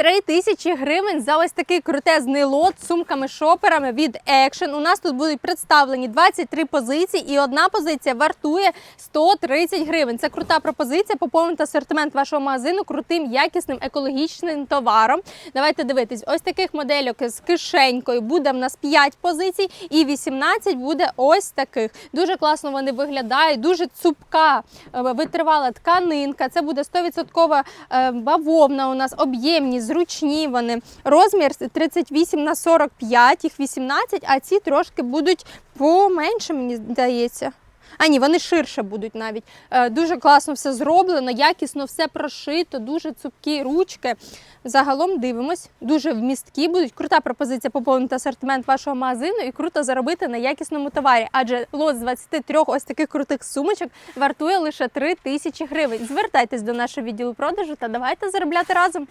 3 тисячі гривень за ось такий крутезний лот з сумками-шоперами від Action. У нас тут будуть представлені 23 позиції, і одна позиція вартує 130 гривень. Це крута пропозиція. Поповнити асортимент вашого магазину крутим, якісним, екологічним товаром. Давайте дивитись, ось таких модельок з кишенькою буде в нас 5 позицій, і 18 буде ось таких. Дуже класно вони виглядають, дуже цупка, е, витривала тканинка. Це буде 100% е, бавовна у нас, об'ємні, зручні вони. Розмір 38 на 45, їх 18, а ці трошки будуть поменше, мені здається. А ні, вони ширше будуть навіть. Е, Дуже класно все зроблено, якісно все прошито, дуже цупкі ручки. Загалом дивимось, дуже вмісткі будуть. Крута пропозиція поповнити асортимент вашого магазину і круто заробити на якісному товарі. Адже лот з 23 ось таких крутих сумочок вартує лише 3 тисячі гривень. Звертайтесь до нашого відділу продажу та давайте заробляти разом.